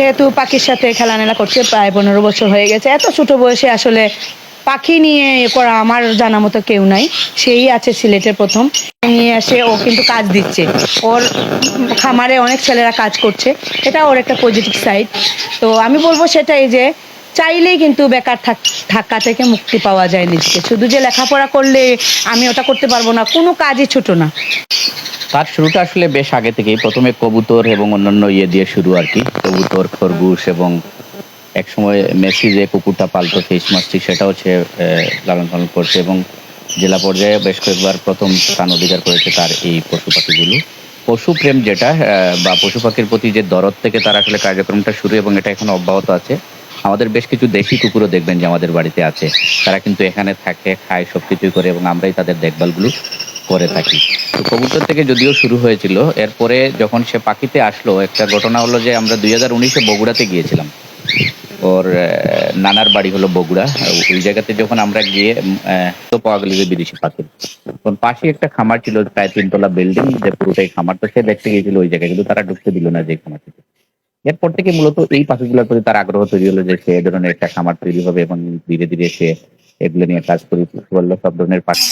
যেহেতু পাখির সাথে খেলামেলা করছে প্রায় পনেরো বছর হয়ে গেছে, এত ছোট বয়সে আসলে পাখি নিয়ে করা আমার জানা মতো কেউ নাই, সেই আছে সিলেটের প্রথম নিয়ে আসে ও কিন্তু কাজ দিচ্ছে, ওর খামারে অনেক ছেলেরা কাজ করছে, এটা ওর একটা পজিটিভ সাইড তো আমি বলব সেটাই যে চাইলেই কিন্তু বেকার থাকা থেকে মুক্তি পাওয়া যায় নিজকে, শুধু যে লেখাপড়া করলে আমি ওটা করতে পারব না, কোনো কাজই ছোট না। তার শুরুটা আসলে বেশ আগে থেকেই। প্রথমে কবুতর এবং অন্যান্য ইয়ে দিয়ে শুরু আর কি। কবুতর, খরগোশ এবং একসময় মেসি যে কুকুরটা পালতো ফিস মাছটি সেটাও সে লালন পালন করছে এবং জেলা পর্যায়ে বেশ কয়েকবার প্রথম স্থান অধিকার করেছে তার এই পশু পাখিগুলো। পশু প্রেম যেটা বা পশু পাখির প্রতি যে দরদ থেকে তার আসলে কার্যক্রমটা শুরু এবং এটা এখন অব্যাহত আছে। আমাদের বেশ কিছু দেশি কুকুরও দেখবেন যে আমাদের বাড়িতে আছে। তারা কিন্তু এখানে থাকে, খায় সবকিছুই করে এবং আমরাই তাদের দেখভালগুলো করে থাকি তো কবুতর থেকে যদিও শুরু হয়েছিল, এরপরে যখন সে পাখিতে আসলো, একটা ঘটনা হলো যে আমরা দুই হাজার উনিশে বগুড়াতে গিয়েছিলাম। ওর নানার বাড়ি হলো বগুড়া। ওই জায়গাতে যখন আমরা গিয়ে তো পাওয়া গেল যে বিদেশি পাখি। তখন পাশে একটা খামার ছিল, প্রায় তিনতলা বিল্ডিং, যে পুরোটাই খামার। তো সে দেখতে গিয়েছিল ওই জায়গায়, কিন্তু তারা ঢুকতে দিল না যে খামার থেকে। এরপর থেকে মূলত এই পাখিগুলোর প্রতি তার আগ্রহ তৈরি হলো যে সে ধরনের একটা খামার তৈরি হবে এবং ধীরে ধীরে সে এগুলো নিয়ে কাজ করে সব ধরনের পাখি।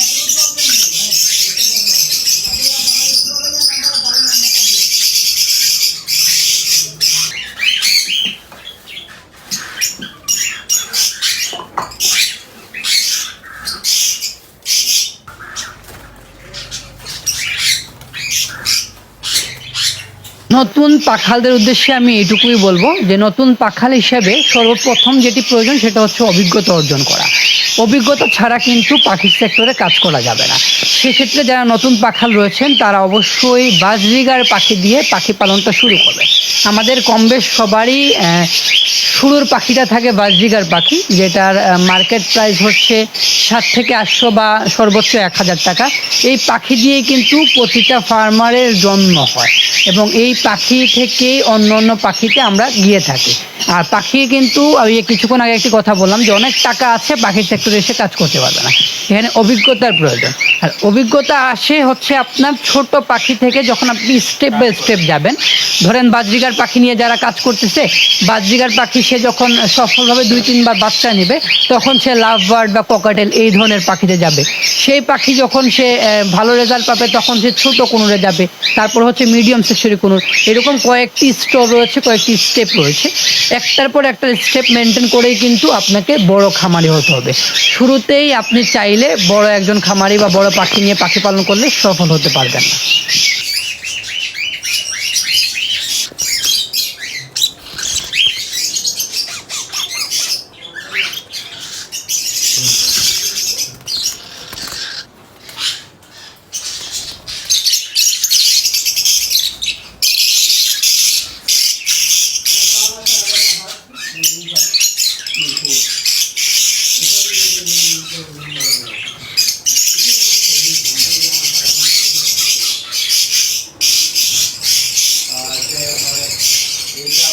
নতুন পাখালদের উদ্দেশ্যে আমি এটুকুই বলব যে নতুন পাখাল হিসেবে সর্বপ্রথম যেটি প্রয়োজন সেটা হচ্ছে অভিজ্ঞতা অর্জন করা। অভিজ্ঞতা ছাড়া কিন্তু পাখির সেক্টরে কাজ করা যাবে না। সেক্ষেত্রে যারা নতুন পাখাল রয়েছেন, তারা অবশ্যই বাজরিগার পাখি দিয়ে পাখি পালনটা শুরু করবে। আমাদের কম বেশ সবারই শুরুর পাখিটা থাকে বাজরিগার পাখি, যেটার মার্কেট প্রাইস হচ্ছে সাত থেকে আটশো বা সর্বোচ্চ এক হাজার টাকা। এই পাখি দিয়ে কিন্তু প্রতিটা ফার্মারের জন্ম হয় এবং এই পাখি থেকেই অন্য অন্য পাখিতে আমরা গিয়ে থাকি। আর পাখি কিন্তু, আমি কিছুক্ষণ আগে একটি কথা বললাম যে অনেক টাকা আছে, পাখির সেক্টরে এসে কাজ করতে পারবে না। এখানে অভিজ্ঞতার প্রয়োজন। আর অভিজ্ঞতা আসে হচ্ছে আপনার ছোট পাখি থেকে যখন আপনি স্টেপ বাই স্টেপ যাবেন। ধরেন বাজরিগার পাখি নিয়ে যারা কাজ করতেছে বাজরিগার পাখি সে যখন সফলভাবে দুই, তিনবার বাচ্চা নেবে, তখন সে লাভ বার্ড বা ককাটেল এই ধরনের পাখিতে যাবে। সেই পাখি যখন সে ভালো রেজাল্ট পাবে, তখন সে ছোট কোনোরে যাবে। তারপর হচ্ছে মিডিয়াম সেকশনে কোনো এরকম কয়েকটি স্টোর রয়েছে, কয়েকটি স্টেপ রয়েছে। একটার পর একটা স্টেপ মেনটেন করেই কিন্তু আপনাকে বড় খামারি হতে হবে। শুরুতেই আপনি চাইলে বড় একজন খামারি বা পাখি নিয়ে পাখি পালন করলে সফল হতে পারবেন না। এটা